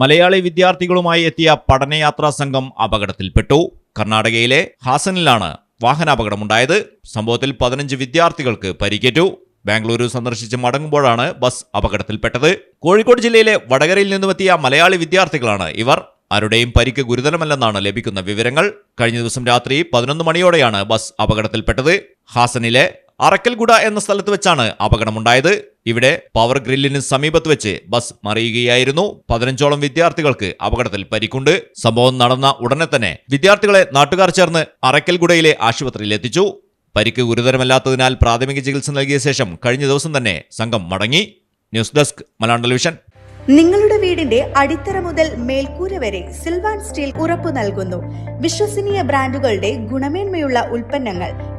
മലയാളി വിദ്യാർത്ഥികളുമായി എത്തിയ പഠനയാത്രാ സംഘം അപകടത്തിൽപ്പെട്ടു. കർണാടകയിലെ ഹാസനിലാണ് വാഹനാപകടമുണ്ടായത്. സംഭവത്തിൽ പതിനഞ്ച് വിദ്യാർത്ഥികൾക്ക് പരിക്കേറ്റു. ബാംഗ്ലൂരു സന്ദർശിച്ച് മടങ്ങുമ്പോഴാണ് ബസ് അപകടത്തിൽപ്പെട്ടത്. കോഴിക്കോട് ജില്ലയിലെ വടകരയിൽ നിന്നുമെത്തിയ മലയാളി വിദ്യാർത്ഥികളാണ് ഇവർ. ആരുടെയും പരിക്ക് ഗുരുതരമല്ലെന്നാണ് ലഭിക്കുന്ന വിവരങ്ങൾ. കഴിഞ്ഞ ദിവസം രാത്രി പതിനൊന്ന് മണിയോടെയാണ് ബസ് അപകടത്തിൽപ്പെട്ടത്. ഹാസനിലെ അറക്കൽഗുഡ എന്ന സ്ഥലത്ത് വെച്ചാണ് അപകടമുണ്ടായത്. ഇവിടെ പവർ ഗ്രില്ലിന് സമീപത്ത് വെച്ച് ബസ് മറിയുകയായിരുന്നു. പതിനഞ്ചോളം വിദ്യാർത്ഥികൾക്ക് അപകടത്തിൽ പരിക്കുണ്ട്. സംഭവം നടന്ന ഉടനെ തന്നെ വിദ്യാർത്ഥികളെ നാട്ടുകാർ ചേർന്ന് അറക്കൽഗുഡയിലെ ആശുപത്രിയിൽ എത്തിച്ചു. പരിക്ക് ഗുരുതരമല്ലാത്തതിനാൽ പ്രാഥമിക ചികിത്സ നൽകിയ ശേഷം കഴിഞ്ഞ ദിവസം തന്നെ സംഘം മടങ്ങി. News desk Malayalam television. നിങ്ങളുടെ വീടിന്റെ അടിത്തറ മുതൽ മേൽക്കൂര വരെ സിൽവാൻ സ്റ്റീൽ ഉറപ്പു നൽകുന്നു. വിശ്വസനീയ ബ്രാൻഡുകളുടെ ഗുണമേന്മയുള്ള ഉൽപ്പന്നങ്ങൾ